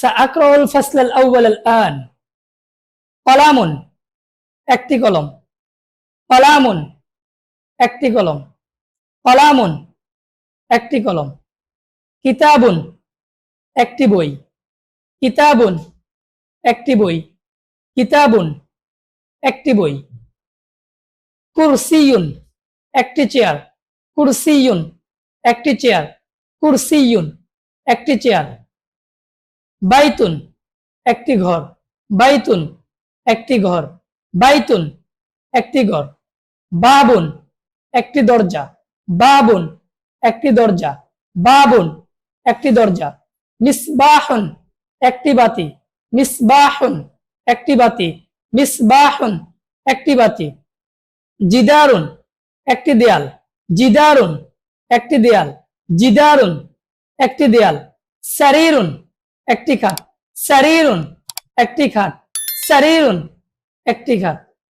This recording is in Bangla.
সাকরাউল ফাসলাল আউয়াল আল আন কলামুন একটি কলম. কলামুন একটি কলম. কলামুন একটি কলম. কিতাবুন একটি বই. কিতাবুন একটি বই. কিতাবুন একটি বই. কুরসিউন একটি চেয়ার. কুরসিউন একটি চেয়ার. কুরসিউন একটি চেয়ার. বাইতুন, একটি ঘর। বাইতুন, একটি ঘর। বাইতুন, একটি ঘর। বাবুন, একটি দরজা। বাবুন, একটি দরজা। বাবুন, একটি দরজা। মিসবাহুন, একটি বাতি। মিসবাহুন, একটি বাতি। মিসবাহুন, একটি বাতি। জিদারুন, একটি দেয়াল। জিদারুন, একটি দেয়াল। জিদারুন, একটি দেয়াল। সারিরুন একটি খাট। সারিরুন একটি খাট। সারিরুন একটি খাট।